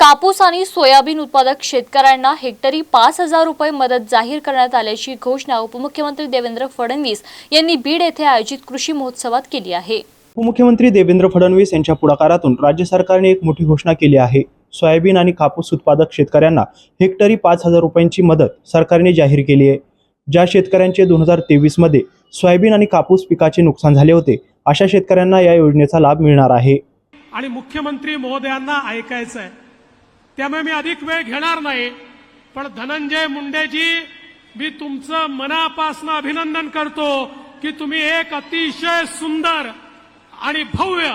कापूस आणि सोयाबीन उत्पादक शेतकऱ्यांना हेक्टरी पाच हजार रुपये मदत जाहीर करण्यात आल्याची घोषणा उपमुख्यमंत्री देवेंद्र फडणवीस यांनी बीड येथे आयोजित कृषी महोत्सवात केली आहे. उपमुख्यमंत्री देवेंद्र फडणवीस यांच्या पुढाकारातून राज्य सरकारने एक मोठी घोषणा केली आहे. सोयाबीन आणि कापूस उत्पादक शेतकऱ्यांना हेक्टरी पाच हजार रुपयांची मदत सरकारने जाहीर केली आहे. ज्या शेतकऱ्यांचे दोन हजार तेवीसमध्ये सोयाबीन आणि कापूस पिकाचे नुकसान झाले होते अशा शेतकऱ्यांना या योजनेचा लाभ मिळणार आहे. आणि मुख्यमंत्री महोदयांना ऐकायचं आहे त्यामुळे मी अधिक वेळ घेणार नाही. पण धनंजय मुंडेजी मी तुमचं मनापासून अभिनंदन करतो की तुम्ही एक अतिशय सुंदर आणि भव्य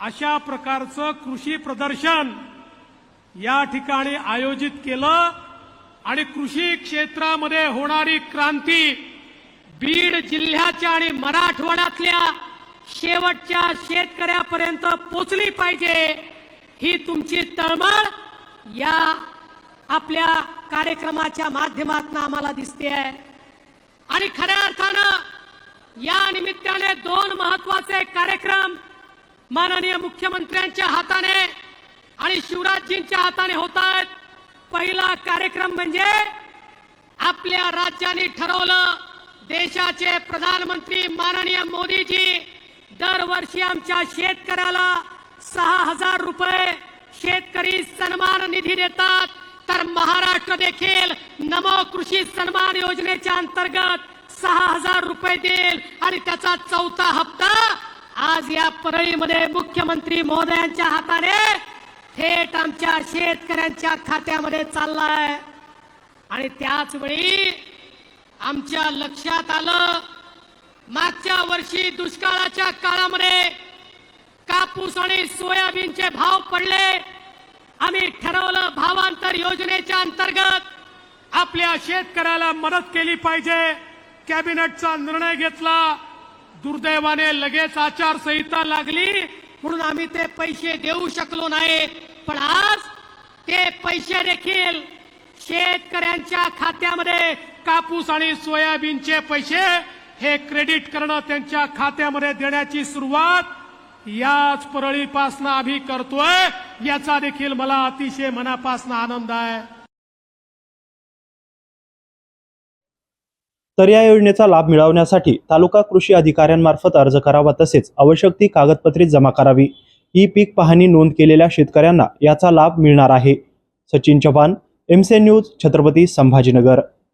अशा प्रकारचं कृषी प्रदर्शन या ठिकाणी आयोजित केलं आणि कृषी क्षेत्रामध्ये होणारी क्रांती बीड जिल्ह्याच्या आणि मराठवाड्यातल्या शेवटच्या शेतकऱ्यापर्यंत पोचली पाहिजे ही तुमची तळमळ या आपल्या कार्यक्रमाच्या माध्यमातून आम्हाला दिसते आहे आणि खऱ्या अर्थानं या निमित्ताने दोन महत्त्वाचे कार्यक्रम माननीय मुख्यमंत्र्यांच्या हाताने आणि शिवराजजींच्या हाताने होत आहेत. पहिला कार्यक्रम म्हणजे आपल्या राज्याने ठरवलं देशाचे प्रधानमंत्री माननीय मोदीजी दरवर्षी आमच्या शेतकऱ्याला सहा हजार रुपये शेतकरी सन्मान निधी देतात. तर महाराष्ट्र देखील नमो कृषी सन्मान योजनेच्या अंतर्गत सहा हजार रुपये देईल. आणि त्याचा चौथा हप्ता आज या परळीमध्ये मुख्यमंत्री महोदयांच्या हाताने थेट आमच्या शेतकऱ्यांच्या खात्यामध्ये चाललाय. आणि त्याच वेळी आमच्या लक्षात आलं मागच्या वर्षी दुष्काळाच्या काळामध्ये कापूस आणि सोयाबीनचे भाव पडले. आम्ही ठरवलं भावांतर योजनेच्या अंतर्गत आपल्या शेतकऱ्याला मदत केली पाहिजे. कॅबिनेटचा निर्णय घेतला. दुर्दैवाने लगेच आचारसंहिता लागली. म्हणून आम्ही ते पैसे देऊ शकलो नाही. पण आज ते पैसे देखील शेतकऱ्यांच्या खात्यामध्ये कापूस आणि सोयाबीनचे पैसे हे क्रेडिट करणं त्यांच्या खात्यामध्ये देण्याची सुरुवात याच परळीपासनं आम्ही करतोय याचा देखील मला अतिशय मनापासून आनंद आहे. तर या योजनेचा लाभ मिळवण्यासाठी तालुका कृषी अधिकाऱ्यांमार्फत अर्ज करावा तसेच आवश्यक ती कागदपत्रे जमा करावी. ही पीक पाहणी नोंद केलेल्या शेतकऱ्यांना याचा लाभ मिळणार आहे. सचिन चव्हाण एमसे न्यूज छत्रपती संभाजीनगर.